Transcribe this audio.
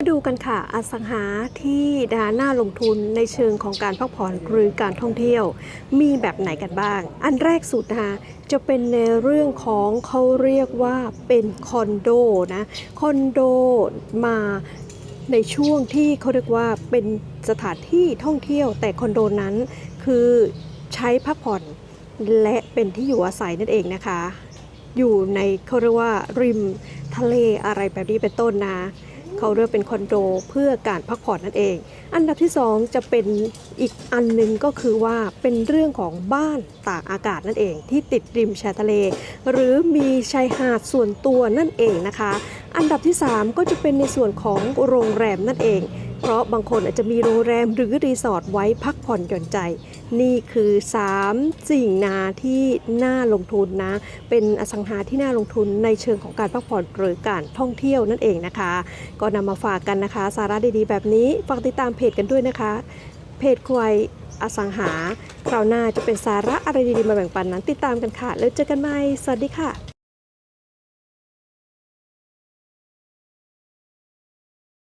มาดูกันค่ะอสังหาที่ดาหน้าลงทุนในเชิงของการพักผ่อนหรือการท่องเที่ยว มีแบบไหนกันบ้าง อันแรกสุดนะคะจะเป็นในเรื่องของเขาเรียกว่าเป็นคอนโดนะคอนโดมาในช่วงที่เขาเรียกว่าเป็นสถานที่ท่องเที่ยว แต่คอนโดนั้นคือใช้พักผ่อนและเป็นที่อยู่อาศัยนั่นเองนะคะ อยู่ในเขาเรียกว่าริมทะเลอะไรแบบนี้เป็นต้นนะ เขาเลือกเป็นคอนโดเพื่อการพักผ่อนนั่นเอง อันดับที่ 2 จะเป็นอีกอันหนึงก็คือว่าเป็นเรื่องของบ้านตากอากาศนั่นเอง ที่ติดริมชายทะเล หรือมีชายหาดส่วนตัวนั่นเองนะคะ อันดับที่ 3 ก็จะเป็นในส่วนของโรงแรมนั่นเอง เพราะบางคนอาจจะมีโรงแรมหรือรีสอร์ทไว้พักผ่อนหย่อนใจ นี่คือ 3 สิ่งนาที่น่าลงทุนนะ เป็นอสังหาที่น่าลงทุนในเชิงของการพักผ่อนหรือการท่องเที่ยวนั่นเองนะคะ ก็นำมาฝากกันนะคะ สาระดีๆ แบบนี้ฝากติดตามเพจกันด้วยนะคะ เพจควายอสังหาคราวหน้าจะเป็นสาระอะไรดีๆมาแบ่งปันนั้นติดตามกันค่ะ แล้วเจอกันใหม่ สวัสดีค่ะ